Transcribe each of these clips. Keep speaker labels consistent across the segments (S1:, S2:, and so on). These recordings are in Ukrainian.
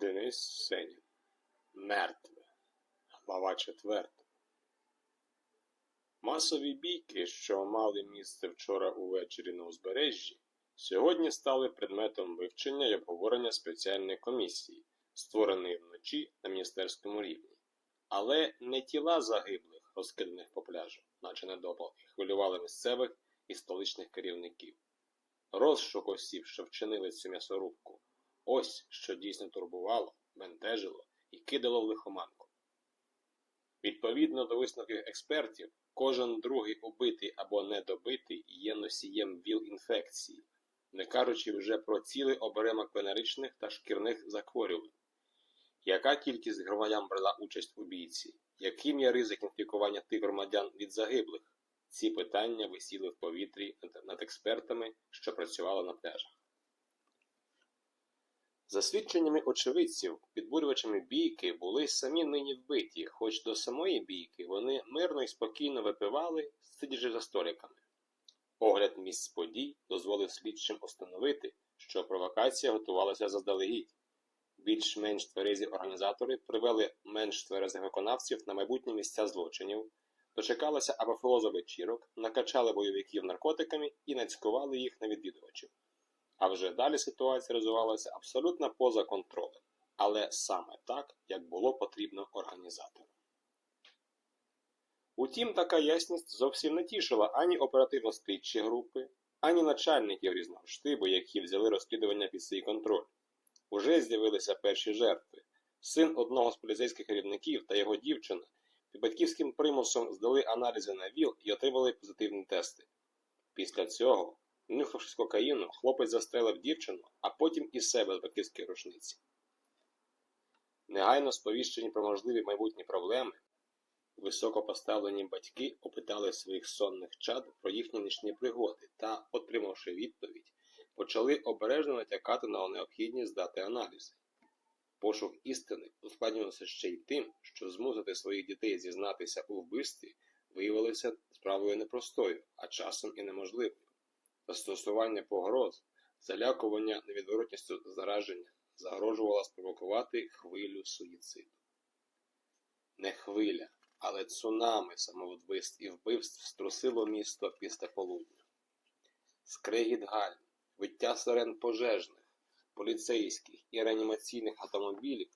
S1: Денис Сенін. Мертве. Глава четверта. Масові бійки, що мали місце вчора увечері на узбережжі, сьогодні стали предметом вивчення і обговорення спеціальної комісії, створеної вночі на міністерському рівні. Але не тіла загиблих, розкиданих по пляжу, наче недопал, і хвилювали місцевих і столичних керівників. Розшук осіб, що вчинили цю м'ясорубку, ось що дійсно турбувало, бентежило і кидало в лихоманку. Відповідно до висновків експертів, кожен другий убитий або недобитий є носієм ВІЛ-інфекції, не кажучи вже про цілий оберемок венеричних та шкірних захворювань. Яка кількість громадян брала участь у бійці? Яким є ризик інфікування тих громадян від загиблих? Ці питання висіли в повітрі над- експертами, що працювали на пляжах. За свідченнями очевидців, підбурювачами бійки були самі нині вбиті, хоч до самої бійки вони мирно і спокійно випивали, сидячи за столиками. Огляд місць подій дозволив слідчим установити, що провокація готувалася заздалегідь. Більш-менш тверезі організатори привели менш тверезих виконавців на майбутні місця злочинів, дочекалися апофеозу вечірок, накачали бойовиків наркотиками і нацькували їх на відвідувачів. А вже далі ситуація розвивалася абсолютно поза контролем, але саме так, як було потрібно організаторам. Утім, така ясність зовсім не тішила ані оперативно-слідчі групи, ані начальників різного штибу, які взяли розслідування під свій контроль. Уже з'явилися перші жертви. Син одного з поліцейських керівників та його дівчина під батьківським примусом здали аналізи на ВІЛ і отримали позитивні тести. Після цього, нюхавшись кокаїну, хлопець застрелив дівчину, а потім і себе з батьківської рушниці. Негайно сповіщені про можливі майбутні проблеми, високопоставлені батьки опитали своїх сонних чад про їхні нічні пригоди та, отримавши відповідь, почали обережно натякати на необхідність здати аналізи. Пошук істини ускладнювався ще й тим, що змусити своїх дітей зізнатися у вбивстві виявилося справою непростою, а часом і неможливою. Застосування погроз, залякування невідворотністю зараження загрожувало спровокувати хвилю суїциду. Не хвиля, але цунами самовбивств і вбивств струсило місто після полудня. Скрегіт галь, виття сирен пожежних, поліцейських і реанімаційних автомобілів,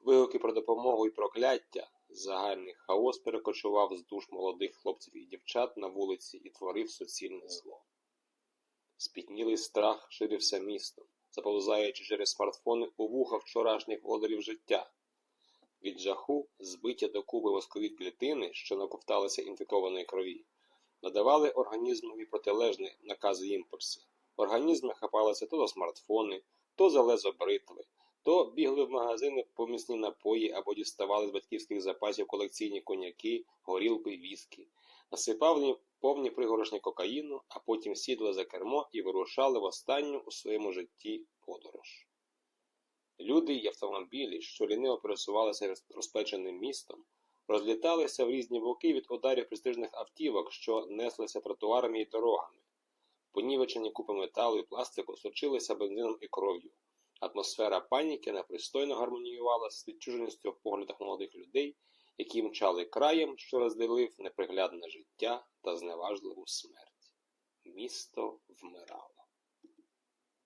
S1: вигуки про допомогу і прокляття, загальний хаос перекочував з душ молодих хлопців і дівчат на вулиці і творив суцільне зло. Спітнілий страх ширився містом, заповзаючи через смартфони у вуха вчорашніх володарів життя. Від жаху, збиття до куби воскові клітини, що наковталися інфікованої крові, надавали організмові протилежні накази імпульси. Організми хапалися то за смартфони, то за лезо бритви, то бігли в магазини по міцні напої або діставали з батьківських запасів колекційні коньяки, горілку і віскі, насипали повні пригорошні кокаїну, а потім сідали за кермо і вирушали в останню у своєму житті подорож. Люди й автомобілі, що ліниво пересувалися розпеченим містом, розліталися в різні боки від ударів престижних автівок, що неслися тротуарами і дорогами. Понівечені купи металу і пластику сочилися бензином і кров'ю. Атмосфера паніки непристойно гармоніювала з відчуженістю в поглядах молодих людей, які мчали краєм, що розділив неприглядне життя та зневажливу смерть. Місто вмирало.